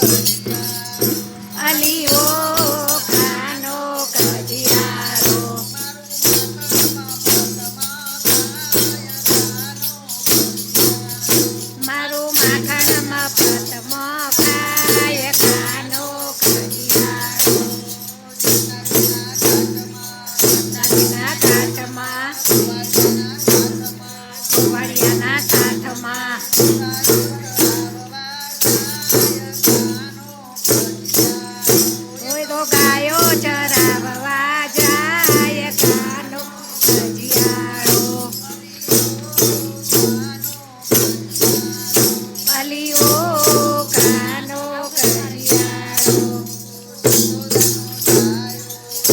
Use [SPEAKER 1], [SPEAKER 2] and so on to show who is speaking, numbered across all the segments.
[SPEAKER 1] Thank you.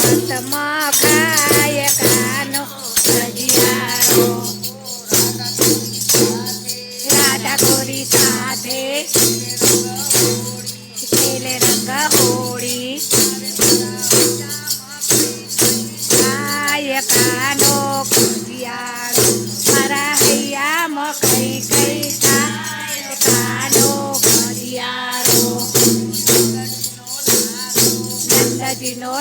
[SPEAKER 1] મફતમાં ખાય કાનો કડિયારો રાધા સાથે ખેલે રંગ હોળી ગાય કાનો કુંડિયાળો મારા હૈયામાં કઈ કઈ થાય કાનો કુંડિયાળો નંદજીનો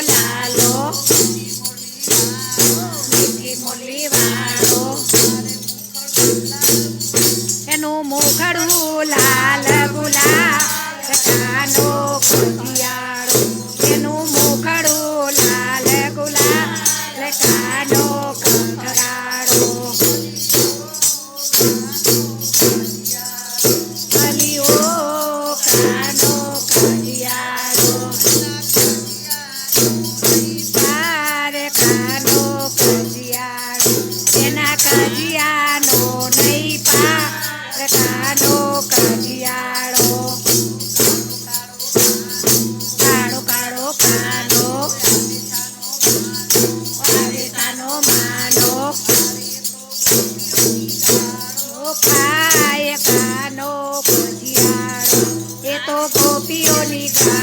[SPEAKER 1] મીઠી મુરલી વાળો એનું મુખડું લાલ ગુલા કાનો કુંડિયાળો એનું મુખડું લાલ ગુલા કાનો કજિયાળો કાળો કાળો કાનો. અરે કાનો માનો ખાય કાનો કજિયાળો એ તો ગોપીઓની ગાળો